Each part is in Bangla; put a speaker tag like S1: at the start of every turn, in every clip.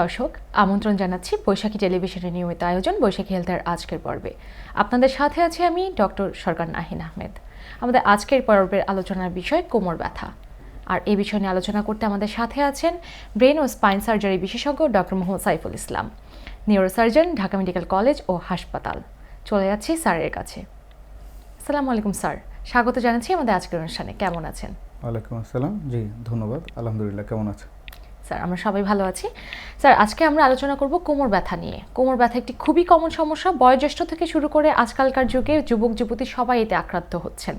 S1: দর্শক, আমন্ত্রণ জানাচ্ছি বৈশাখী টেলিভিশনের নিয়মিত আয়োজন বৈশাখী হেলথের আজকের পর্বে। আপনাদের সাথে আছি আমি ডক্টর সরকার নাহিন আহমেদ। আমাদের আজকের পর্বের আলোচনার বিষয় কোমর ব্যথা। আর এই বিষয় নিয়ে আলোচনা করতে আমাদের সাথে আছেন ব্রেন ও স্পাইন সার্জারি বিশেষজ্ঞ doctor Mohammad Saiful Islam, neurosurgeon, Dhaka medical college ও হাসপাতাল। চলে যাচ্ছি স্যারের কাছে। আসসালামু আলাইকুম, স্যার। স্বাগত জানাচ্ছি আমাদের আজকের অনুষ্ঠানে। কেমন আছেন?
S2: ওয়ালাইকুম আসসালাম। জি, ধন্যবাদ। আলহামদুলিল্লাহ, কেমন আছে
S1: স্যার, আমরা সবাই ভালো আছি। স্যার, আজকে আমরা আলোচনা করব কোমর ব্যথা নিয়ে। কোমর ব্যথা একটি খুবই কমন সমস্যা। বয়োজ্যেষ্ঠ থেকে শুরু করে আজকালকার যুগে যুবক, যুবতী সবাই এতে আক্রান্ত হচ্ছেন।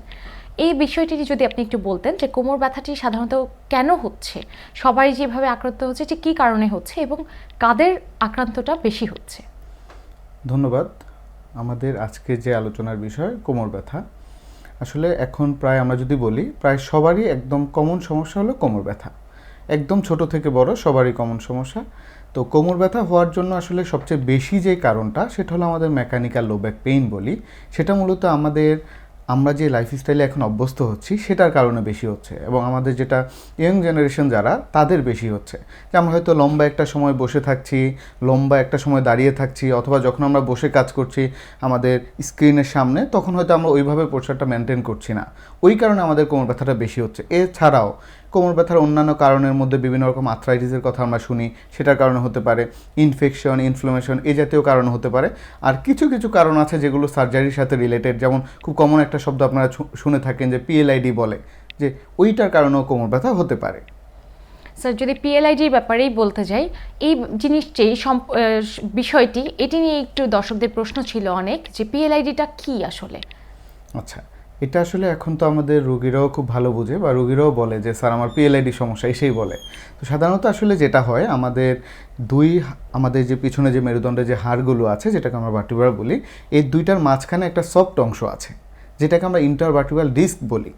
S1: এই বিষয়টি যদি আপনি একটু বলতেন যে কোমর ব্যথাটি সাধারণত কেন হচ্ছে? সবাই যেভাবে আক্রান্ত হচ্ছে যে কী কারণে হচ্ছে এবং কাদের আক্রান্তটা বেশি হচ্ছে?
S2: ধন্যবাদ। আমাদের আজকে যে আলোচনার বিষয়, কোমর ব্যথা, আসলে এখন প্রায় আমরা যদি বলি, প্রায় সবারই একদম কমন সমস্যা হলো কোমর ব্যথা। একদম ছোট থেকে বড়, সবারই কমন সমস্যা। তো কোমর ব্যথা হওয়ার জন্য আসলে সবচেয়ে বেশি যে কারণটা, সেটা হলো আমাদের মেকানিক্যাল লো ব্যাক পেইন বলি। সেটা মূলত আমাদের, আমরা যে লাইফস্টাইলে এখন অভ্যস্ত হচ্ছি, সেটার কারণে বেশি হচ্ছে। এবং আমাদের যেটা ইয়ং জেনারেশন যারা, তাদের বেশি হচ্ছে। যে আমরা হয়তো লম্বা একটা সময় বসে থাকছি, লম্বা একটা সময় দাঁড়িয়ে থাকছি, অথবা যখন আমরা বসে কাজ করছি আমাদের স্ক্রিনের সামনে, তখন হয়তো আমরা ওইভাবে পোস্টারটা মেনটেন করছি না। ওই কারণে আমাদের কোমর ব্যথাটা বেশি হচ্ছে। এছাড়াও কোমর ব্যথার অন্যান্য কারণের মধ্যে বিভিন্ন রকম আর্থ্রাইটিসের কথা আমরা শুনি সেটার কারণে হতে পারে ইনফেকশন ইনফ্লামেশন এ জাতীয় কারণ হতে পারে। আর কিছু কিছু কারণ আছে যেগুলো সার্জারির সাথে রিলেটেড যেমন খুব কমন একটা শব্দ আপনারা শুনে থাকেন যে পিএলআইডি বলে যে ওইটার কারণেও কোমর ব্যথা হতে পারে।
S1: স্যার যদি পিএলআইডির ব্যাপারেই বলতে যাই এই জিনিসটি সম্প- বিষয়টি এটি নিয়ে একটু দর্শকদের প্রশ্ন ছিল অনেক যে পিএলআইডিটা কি আসলে?
S2: আচ্ছা এটা আসলে এখন তো আমাদের রুগীরাও খুব ভালো বুঝে বা রুগীরাও বলে যে, স্যার, আমার পিএলআইডি সমস্যা, এসেই বলে। তো সাধারণত আসলে যেটা হয়, আমাদের দুই আমাদের যে পিছনে যে মেরুদণ্ডের যে হাড়গুলো আছে, যেটাকে আমরা ভার্টিব্রা বলি এই দুইটার মাঝখানে একটা সফট অংশ আছে, যেটাকে আমরা ইন্টারভার্টিব্রাল ডিস্ক বলি।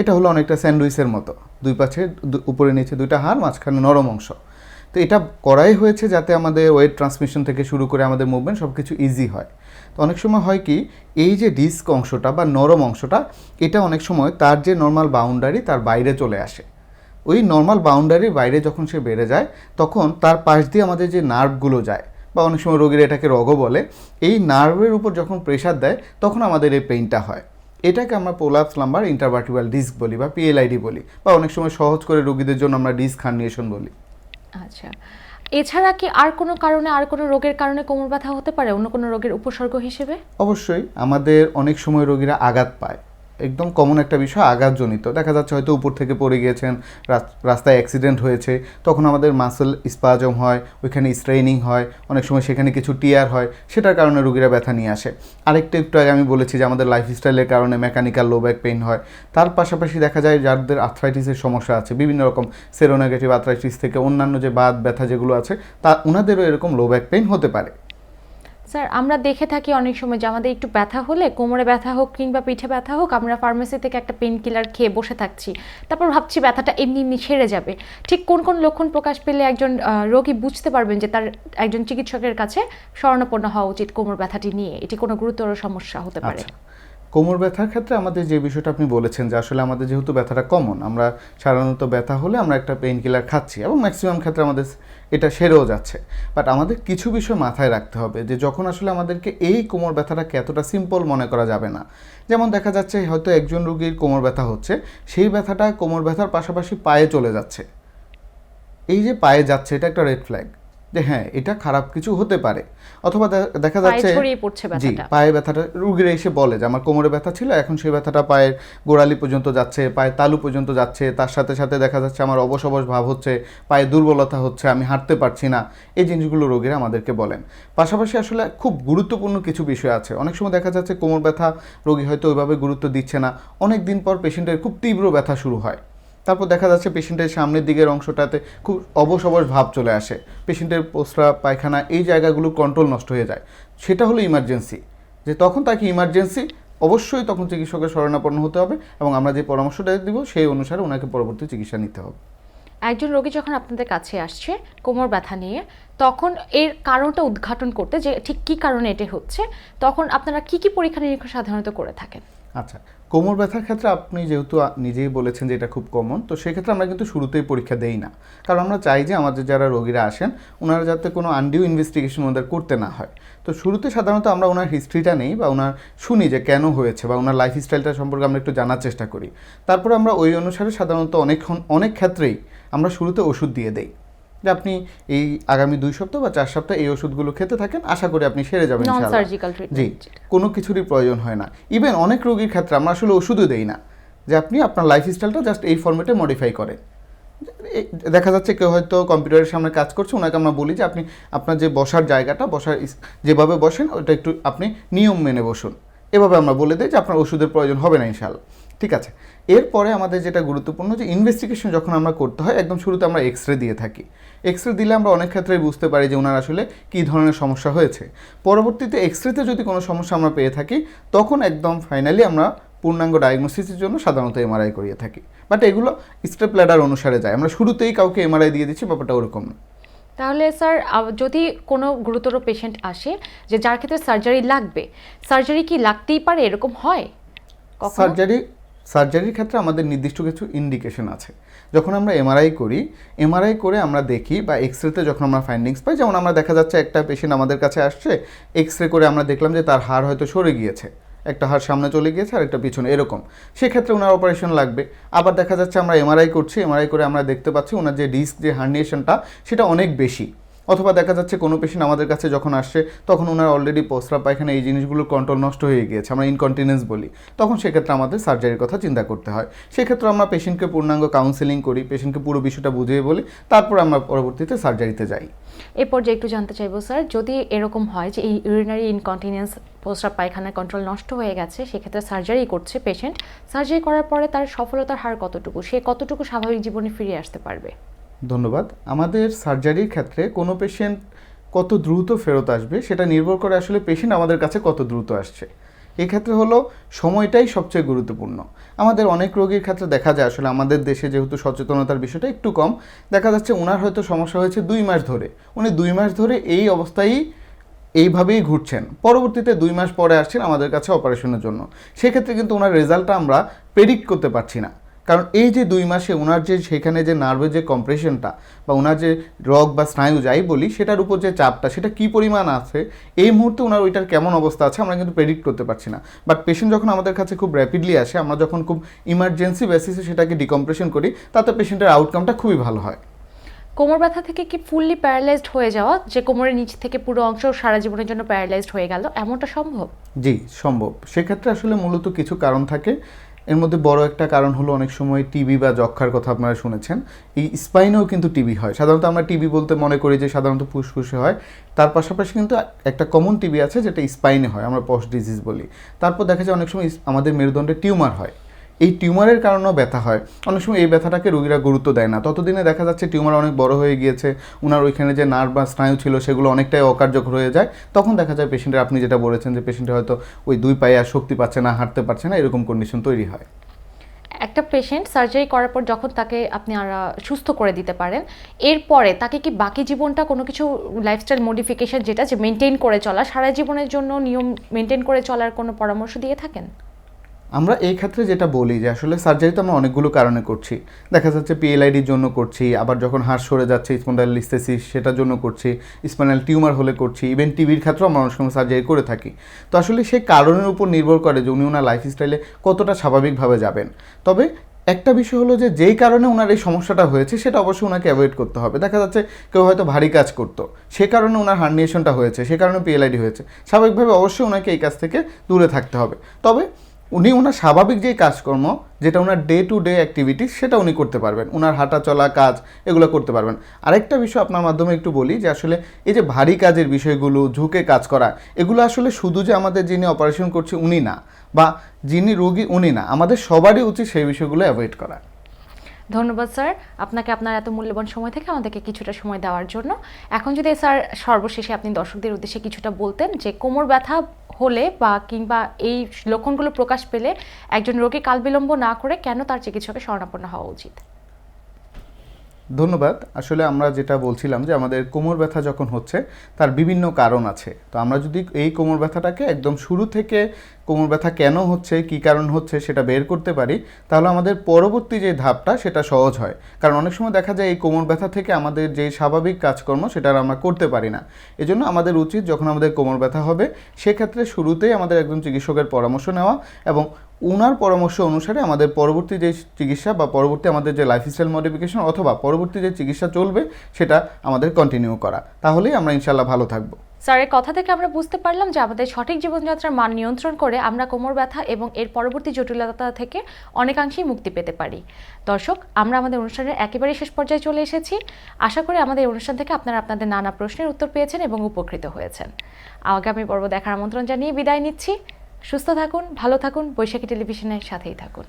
S2: এটা হলো অনেকটা স্যান্ডউইচের মতো। দুই পাশে উপরে নিচে দুইটা হাড়, মাঝখানে নরম অংশ। তো এটা করাই হয়েছে যাতে আমাদের ওয়েট ট্রান্সমিশন থেকে শুরু করে আমাদের মুভমেন্ট সব কিছু ইজি হয়। তো অনেক সময় হয় কি, এই যে ডিস্ক অংশটা বা নরম অংশটা, এটা অনেক সময় তার যে নর্মাল বাউন্ডারি তার বাইরে চলে আসে। ওই নর্মাল বাউন্ডারির বাইরে যখন সে বেড়ে যায়, তখন তার পাশ দিয়ে আমাদের যে নার্ভগুলো যায়, বা অনেক সময় রোগীরা এটাকে রগও বলে, এই নার্ভের উপর যখন প্রেশার দেয়, তখন আমাদের এই পেইনটা হয়। এটাকে আমরা পোলাপস লাম্বার ইন্টারভার্টিবাল ডিস্ক বলি বা পিএলআইডি বলি, বা অনেক সময় সহজ করে রোগীদের জন্য আমরা ডিস্ক হার্নিয়েশন বলি।
S1: আচ্ছা। এছাড়া কি আর কোনো কারণে, আর কোনো রোগের কারণে কোমর ব্যথা হতে পারে? অন্য কোনো রোগের উপসর্গ হিসেবে?
S2: অবশ্যই। আমাদের অনেক সময় রোগীরা আঘাত পায়। একদম কমন একটা বিষয়, আঘাতজনিত। দেখা যাচ্ছে হয়তো উপর থেকে পড়ে গিয়েছেন, রাস- রাস্তায় অ্যাক্সিডেন্ট হয়েছে, তখন আমাদের মাসেল স্পাজম হয়, ওইখানে স্ট্রেনিং হয়, অনেক সময় সেখানে কিছু টিয়ার হয়, সেটার কারণে রুগীরা ব্যথা নিয়ে আসে। আরেকটা একটু আগে আমি বলেছি যে আমাদের লাইফস্টাইলের কারণে মেকানিক্যাল লো ব্যাক পেইন হয়। তার পাশাপাশি দেখা যায় যাদের আর্থ্রাইটিসের সমস্যা আছে, বিভিন্ন রকম সেরোনেগেটিভ আর্থ্রাইটিস থেকে অন্যান্য যে বাত, ব্যথা যেগুলো আছে, তা ওনাদেরও এরকম লো ব্যাক পেইন হতে পারে।
S1: স্যার, আমরা দেখে থাকি অনেক সময় যে আমাদের একটু ব্যথা হলে, কোমরে ব্যথা হোক কিংবা পিঠে ব্যথা হোক, আমরা ফার্মেসি থেকে একটা পেন কিলার খেয়ে বসে থাকছি। তারপর ভাবছি ব্যথাটা এমনি এমনি সেরে যাবে। ঠিক কোন কোন লক্ষণ প্রকাশ পেলে একজন রোগী বুঝতে পারবেন যে তার একজন চিকিৎসকের কাছে শরণাপন্ন হওয়া উচিত কোমর ব্যথাটি নিয়ে। এটি কোনো গুরুতর সমস্যা হতে পারে।
S2: আচ্ছা। কোমর ব্যথার ক্ষেত্রে আমাদের যে বিষয়টা আপনি বলেছেন যে আসলে আমাদের যেহেতু ব্যথাটা কমন আমরা সাধারণত ব্যথা হলে আমরা একটা পেইন কিলার খাচ্ছি এবং ম্যাক্সিমাম ক্ষেত্রে আমাদের এটা সেরেও যাচ্ছে। বাট আমাদের কিছু বিষয় মাথায় রাখতে হবে যে যখন আসলে আমাদেরকে এই কোমর ব্যথাটাকে এতটা সিম্পল মনে করা যাবে না, যেমন দেখা যাচ্ছে হয়তো একজন রুগীর কোমর ব্যথা হচ্ছে, সেই ব্যথাটা কোমর ব্যথার পাশাপাশি পায়ে চলে যাচ্ছে। এই যে পায়ে যাচ্ছে, এটা একটা রেড ফ্ল্যাগ যে হ্যাঁ এটা খারাপ কিছু হতে পারে। অথবা দেখা যাচ্ছে জি পায়ে ব্যথাটা রুগীরা এসে বলে যে আমার কোমরে ব্যথা ছিল এখন সেই ব্যথাটা পায়ের গোড়ালি পর্যন্ত যাচ্ছে পায়ের তালু পর্যন্ত যাচ্ছে তার সাথে সাথে দেখা যাচ্ছে আমার অবশ অবশ ভাব হচ্ছে পায়ে দুর্বলতা হচ্ছে আমি হাঁটতে পারছি না। এই জিনিসগুলো রোগীরা আমাদেরকে বলেন। পাশাপাশি আসলে খুব গুরুত্বপূর্ণ কিছু বিষয় আছে। অনেক সময় দেখা যাচ্ছে কোমর ব্যথা রোগী হয়তো ওইভাবে গুরুত্ব দিচ্ছে না। অনেক দিন পর পেশেন্টের খুব তীব্র ব্যথা শুরু হয়। তারপর দেখা যাচ্ছে পেশেন্টের সামনের দিকের অংশটাতে খুব অবশ অবশ ভাব চলে আসে। পেশেন্টের প্রস্রাব পায়খানা এই জায়গাগুলো কন্ট্রোল নষ্ট হয়ে যায়। সেটা হলো ইমার্জেন্সি যে তখন তাকে ইমার্জেন্সি অবশ্যই তখন চিকিৎসকের শরণাপন্ন হতে হবে এবং আমরা যে পরামর্শটা দিব সেই অনুসারে ওনাকে পরবর্তী চিকিৎসা নিতে হবে।
S1: একজন রোগী যখন আপনাদের কাছে আসছে কোমর ব্যথা নিয়ে তখন এর কারণটা উদ্ঘাটন করতে যে ঠিক কী কারণে এটি হচ্ছে তখন আপনারা কি কি পরীক্ষা নিরীক্ষা সাধারণত করে থাকেন?
S2: আচ্ছা কোমর ব্যথার ক্ষেত্রে আপনি যেহেতু নিজেই বলেছেন যে এটা খুব কমন তো সেক্ষেত্রে আমরা কিন্তু শুরুতেই পরীক্ষা দেই না। কারণ আমরা চাই যে আমাদের যারা রোগীরা আসেন ওনারা যাতে কোনো আনডিউ ইনভেস্টিগেশন ওদের করতে না হয়। তো শুরুতে সাধারণত আমরা ওনার হিস্ট্রিটা নেই বা ওনার শুনি যে কেন হয়েছে বা ওনার লাইফ স্টাইলটা সম্পর্কে আমরা একটু জানার চেষ্টা করি। তারপর আমরা ওই অনুসারে সাধারণত অনেক অনেক ক্ষেত্রেই আমরা শুরুতে ওষুধ দিয়ে দেই। যে আপনি এই আগামী দুই সপ্তাহ বা চার সপ্তাহ এই ওষুধগুলো খেতে থাকেন আশা করি আপনি সেরে যাবেন জি কোনো কিছুরই প্রয়োজন হয় না। ইভেন অনেক রোগীর ক্ষেত্রে আমরা আসলে ওষুধও দেই না। যে আপনি আপনার লাইফস্টাইলটা জাস্ট এই ফর্মেটে মডিফাই করেন। দেখা যাচ্ছে কেউ হয়তো কম্পিউটারের সামনে কাজ করছে ওনাকে আমরা বলি যে আপনি আপনার যে বসার জায়গাটা বসার যেভাবে বসেন ওটা একটু আপনি নিয়ম মেনে বসুন। এভাবে আমরা বলে দিই যে আপনার ওষুধের প্রয়োজন হবে না ইনশাল্লাহ ঠিক আছে। এরপরে আমাদের যেটা গুরুত্বপূর্ণ যে ইনভেস্টিগেশন যখন আমরা করতে হয় একদম শুরুতে আমরা এক্স রে দিয়ে থাকি। এক্স রে দিলে আমরা অনেক ক্ষেত্রেই বুঝতে পারি যে ওনার আসলে কী ধরনের সমস্যা হয়েছে। পরবর্তীতে এক্স রেতে যদি কোনো সমস্যা আমরা পেয়ে থাকি তখন একদম ফাইনালি আমরা পূর্ণাঙ্গ ডায়াগনোসিসের জন্য সাধারণত এমআরআই করিয়ে থাকি। বাট এগুলো স্টেপ ল্যাডার অনুসারে যায়। আমরা শুরুতেই কাউকে এমআরআই দিয়ে দিচ্ছি ব্যাপারটা ওরকম না।
S1: তাহলে স্যার যদি কোনো গুরুতর পেশেন্ট আসে যে যার ক্ষেত্রে সার্জারি লাগবে সার্জারি কি লাগতেই পারে? এরকম হয়?
S2: সার্জারি সার্জারির ক্ষেত্রে আমাদের নির্দিষ্ট কিছু ইন্ডিকেশন আছে। যখন আমরা এমআরআই করি এমআরআই করে আমরা দেখি বা এক্স রেতে যখন আমরা ফাইন্ডিংস পাই, যেমন আমরা দেখা যাচ্ছে একটা পেশেন্ট আমাদের কাছে আসছে এক্স রে করে আমরা দেখলাম যে তার হাড় হয়তো সরে গিয়েছে, একটা হাড় সামনে চলে গিয়েছে আর একটা পিছনে, এরকম। সেক্ষেত্রে ওনার অপারেশন লাগবে। আবার দেখা যাচ্ছে আমরা এমআরআই করছি এমআরআই করে আমরা দেখতে পাচ্ছি ওনার যে ডিস্ক যে হার্নিয়েশনটা সেটা অনেক বেশি। অথবা দেখা যাচ্ছে কোনো পেশেন্ট আমাদের কাছে যখন আসছে, তখন ওনার অলরেডি প্রস্রাব পায়খানা এই জিনিসগুলো কন্ট্রোল নষ্ট হয়ে গিয়েছে, আমরা ইনকন্টিনেন্স বলি। তখন সেক্ষেত্রে আমাদের সার্জারির কথা চিন্তা করতে হয়। সেক্ষেত্রে আমরা পেশেন্টকে পূর্ণাঙ্গ কাউন্সেলিং করি পেশেন্টকে পুরো বিষয়টা বুঝিয়ে বলি, তারপর আমরা পরবর্তীতে সার্জারিতে যাই।
S1: এ পর্যায়ে একটু জানতে চাইব স্যার যদি এরকম হয় যে এই ইউরিনারি ইনকন্টিনেন্স প্রস্রাব পায়খানার কন্ট্রোল নষ্ট হয়ে গেছে, সেক্ষেত্রে সার্জারি করছে পেশেন্ট সার্জারি করার পরে তার সফলতার হার কতটুকু? সে কতটুকু স্বাভাবিক জীবনে ফিরে আসতে পারবে?
S2: ধন্যবাদ। আমাদের সার্জারির ক্ষেত্রে কোনো পেশেন্ট কত দ্রুত ফেরত আসবে সেটা নির্ভর করে আসলে পেশেন্ট আমাদের কাছে কত দ্রুত আসছে। এক্ষেত্রে হলো সময়টাই সবচেয়ে গুরুত্বপূর্ণ। আমাদের অনেক রোগীর ক্ষেত্রে দেখা যায় আসলে আমাদের দেশে যেহেতু সচেতনতার বিষয়টা একটু কম, দেখা যাচ্ছে ওনার হয়তো সমস্যা হয়েছে দুই মাস ধরে। উনি দুই মাস ধরে এই অবস্থায় এইভাবেই ঘুরছেন। পরবর্তীতে দুই মাস পরে আসছেন আমাদের কাছে অপারেশনের জন্য। সেক্ষেত্রে কিন্তু ওনার রেজাল্টটা আমরা প্রেডিক্ট করতে পারছি না। কারণ এই যে দুই মাসে ওনার যে সেখানে যে নার্ভের যে কম্প্রেশনটা বা ওনার যে রগ বা স্নায়ু যাই বলি সেটার উপর যে চাপটা সেটা কী পরিমাণ আছে এই মুহূর্তে ওনার ওইটার কেমন অবস্থা আছে আমরা কিন্তু প্রেডিক্ট করতে পারছি না। বাট পেশেন্ট যখন আমাদের কাছে খুব র্যাপিডলি আসে আমরা যখন খুব ইমার্জেন্সি বেসিসে সেটাকে ডিকম্প্রেশন করি তাতে পেশেন্টের আউটকামটা খুবই ভালো হয়।
S1: কোমর ব্যথা থেকে কি ফুললি প্যারালাইজড হয়ে যাওয়া যে কোমরের নিচ থেকে পুরো অংশ সারা জীবনের জন্য প্যারালাইজড হয়ে গেল এমনটা সম্ভব?
S2: জি সম্ভব। সেক্ষেত্রে আসলে মূলত কিছু কারণ থাকে। এর মধ্যে বড় একটা কারণ হলো অনেক সময় টিবি বা যক্ষার কথা আপনারা শুনেছেন। এই স্পাইনেও কিন্তু টিবি হয়। সাধারণত আমরা টিবি বলতে মনে করি যে সাধারণত ফুসফুসে হয়। তার পাশাপাশি কিন্তু একটা কমন টিবি আছে যেটা স্পাইনে হয়, আমরা পশ ডিজিজ বলি। তারপর দেখা যায় অনেক সময় আমাদের মেরুদণ্ডে টিউমার হয়। এই টিউমারের কারণেও ব্যথা হয়। অনেক সময় এই ব্যথাটাকে রোগীরা গুরুত্ব দেয় না। ততদিনে দেখা যাচ্ছে টিউমার অনেক বড় হয়ে গিয়েছে। ওনার ওইখানে যে নার্ভ বা স্নায়ু ছিল সেগুলো অনেকটাই অকার্যকর হয়ে যায়। তখন দেখা যায় পেশেন্টের আপনি যেটা বলেছেন যে পেশেন্টের হয়তো ওই দুই পায়ে আর শক্তি পাচ্ছে না, হাঁটতে পারছে না, এরকম কন্ডিশন তৈরি হয়।
S1: একটা পেশেন্ট সার্জারি করার পর যখন তাকে আপনি আর সুস্থ করে দিতে পারেন, এরপরে তাকে কি বাকি জীবনটা কোনো কিছু লাইফস্টাইল মডিফিকেশন যেটা যে মেনটেন করে চলা, সারা জীবনের জন্য নিয়ম মেনটেন করে চলার কোনো পরামর্শ দিয়ে থাকেন?
S2: আমরা এই ক্ষেত্রে যেটা বলি যে আসলে সার্জারি তো আমরা অনেকগুলো কারণে করছি। দেখা যাচ্ছে পিএলআইডির জন্য করছি, আবার যখন হাড় সরে যাচ্ছে স্পন্ডাইলিস্থেসিস সেটার জন্য করছি স্পাইনাল টিউমার হলে করছি ইভেন টিভির ক্ষেত্রেও আমরা অনেক সময় সার্জারি করে থাকি। তো আসলে সেই কারণের উপর নির্ভর করে যে উনি ওনার লাইফস্টাইলে কতটা স্বাভাবিকভাবে যাবেন। তবে একটা বিষয় হলো যে যেই কারণে ওনার এই সমস্যাটা হয়েছে, সেটা অবশ্যই ওনাকে অ্যাভয়েড করতে হবে। দেখা যাচ্ছে কেউ হয়তো ভারী কাজ করতো, সে কারণে ওনার হার্নিয়েশনটা হয়েছে, সে কারণে পিএলআইডি হয়েছে। স্বাভাবিকভাবে অবশ্যই ওনাকে এই কাজ থেকে দূরে থাকতে হবে। তবে উনি ওনার স্বাভাবিক যে কাজকর্ম, যেটা ওনার ডে টু ডে অ্যাক্টিভিটিস সেটা উনি করতে পারবেন। ওনার হাঁটা চলা কাজ, এগুলো করতে পারবেন। আরেকটা বিষয় আপনার মাধ্যমে একটু বলি, যে আসলে এই যে ভারী কাজের বিষয়গুলো, ঝুঁকে কাজ করা, এগুলো আসলে শুধু যে আমাদের যিনি অপারেশন করছে উনি না, বা যিনি রোগী উনি না, আমাদের সবারই উচিত সেই বিষয়গুলো অ্যাভয়েড করা।
S1: ধন্যবাদ, স্যার। আপনাকে আপনার এত মূল্যবান সময় থেকে আমাদেরকে কিছুটা সময় দেওয়ার জন্য। এখন যদি, স্যার, সর্বশেষে আপনি দর্শকদের উদ্দেশ্যে কিছুটা বলতেন যে, কোমর ব্যথা হলে বা কিংবা এই লক্ষণগুলো প্রকাশ পেলে একজন রোগী কালবিলম্ব না করে কেন তার চিকিৎসকের শরণাপন্ন হওয়া উচিত?
S2: ধন্যবাদ। আসলে আমরা যেটা বলছিলাম যে, আমাদের কোমর ব্যথা যখন হচ্ছে, তার বিভিন্ন কারণ আছে। তো আমরা যদি এই কোমর ব্যথাটাকে একদম শুরু থেকে কোমর ব্যথা কেন হচ্ছে, কি কারণ হচ্ছে সেটা বের করতে পারি, তাহলে আমাদের পরবর্তী যে ধাপটা সেটা সহজ হয়। কারণ অনেক সময় দেখা যায় এই কোমর ব্যথা থেকে আমাদের যে স্বাভাবিক কাজকর্ম সেটা আমরা করতে পারি না। এজন্য আমাদের উচিত যখন আমাদের কোমর ব্যথা হবে, সেক্ষেত্রে শুরুতেই আমাদের একজন চিকিৎসকের পরামর্শ নেওয়া এবং উনার পরামর্শ অনুসারে আমাদের পরবর্তী যে চিকিৎসা বা পরবর্তী আমাদের যে লাইফস্টাইল মডিফিকেশন অথবা পরবর্তী যে চিকিৎসা চলবে, সেটা আমাদের কন্টিনিউ করা। তাহলেই আমরা ইনশাল্লাহ ভালো থাকব।
S1: স্যারের কথা থেকে আমরা বুঝতে পারলাম যে আমাদের সঠিক জীবনযাত্রার মান নিয়ন্ত্রণ করে আমরা কোমর ব্যথা এবং এর পরবর্তী জটিলতা থেকে অনেকাংশেই মুক্তি পেতে পারি। দর্শক, আমরা আমাদের অনুষ্ঠানের একেবারে শেষ পর্যায়ে চলে এসেছি। আশা করি আমাদের অনুষ্ঠান থেকে আপনারা আপনাদের নানা প্রশ্নের উত্তর পেয়েছেন এবং উপকৃত হয়েছেন। আগামী পর্ব দেখার আমন্ত্রণ জানিয়ে বিদায় নিচ্ছি। সুস্থ থাকুন, ভালো থাকুন, বৈশাখী টেলিভিশনের সাথেই থাকুন।